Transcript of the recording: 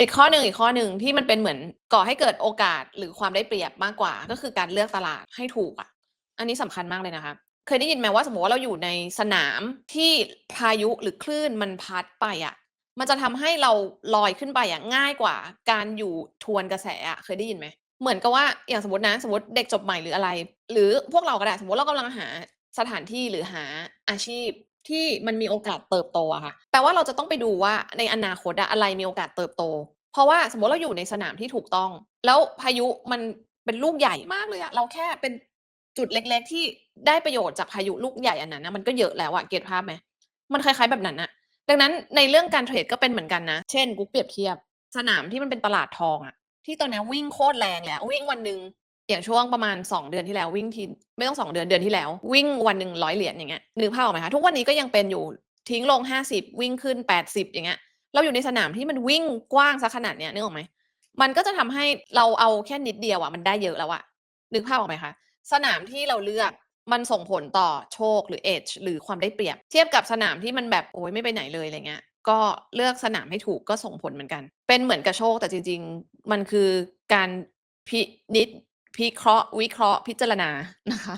อีกข้อหนึ่งอีกข้อหนึ่งที่มันเป็นเหมือนก่อให้เกิดโอกาสหรือความได้เปรียบมากกว่า ก็คือการเลือกตลาดให้ถูกอะอันนี้สำคัญมากเลยนะคะเคยได้ยินไหมว่าสมมติว่าเราอยู่ในสนามที่พายุหรือคลื่นมันพัดไปอะมันจะทำให้เราลอยขึ้นไปอะง่ายกว่า การอยู่ทวนกระแสอะเคยได้ยินไหมเหมือนกับว่าอย่างสมมตินะสมมติเด็กจบใหม่หรืออะไร หรือพวกเราก็ได้สมมติเรากำลังหาสถานที่หรือหาอาชีพ ที่มันมีโอกาสเติบโตอะค่ะแปลว่าเราจะต้องไปดูว่าในอนาคตอะอะไรมีโอกาสเติบโต เพราะว่าสมมติเราอยู่ในสนามที่ถูกต้อง แล้วพายุมันเป็นลูกใหญ่มากเลยอะเราแค่เป็นจุดเล็ก ๆ ที่ได้ประโยชน์จากพายุลูกใหญ่อันนั้นนะมันก็เยอะแล้วอะเก็ตภาพไหมมันคล้ายๆแบบนั้นอะดังนั้นในเรื่องการเทรดก็เป็นเหมือนกันนะ เช่น กูเปรียบเทียบ สนามที่มันเป็นตลาดทองอะที่ตอนนี้วิ่งโคตรแรงเลยอะวิ่งวันหนึ่ง อย่างช่วงประมาณ 2 เดือนที่แล้ววิ่งทีไม่ต้อง 2 เดือนเดือนที่แล้ว วิ่งวันหนึ่งร้อยเหรียญอย่างเงี้ยนึกภาพออกไหมคะทุกวันนี้ก็ยังเป็นอยู่ทิ้งลง 50 วิ่งขึ้น 80 อย่างเงี้ยเราอยู่ในสนามที่มันวิ่งกว้างซะขนาดเนี้ยนึกออกไหมมันก็จะทำให้เราเอาแค่นิดเดียวอะมันได้เยอะแล้วอะนึกภาพออกไหมคะสนามที่เราเลือกมันส่งผลต่อโชคหรือ edge หรือความได้เปรียบ เทียบกับสนามที่มันแบบโอ้ยไม่ไปไหนเลยอะไรเงี้ยก็เลือกสนามให้ถูกก็ส่งผลเหมือนกัน เป็นเหมือนกับโชคแต่จริง ๆ มันคือการพินิจ พิเคราะห์วิเคราะห์พิจารณานะคะ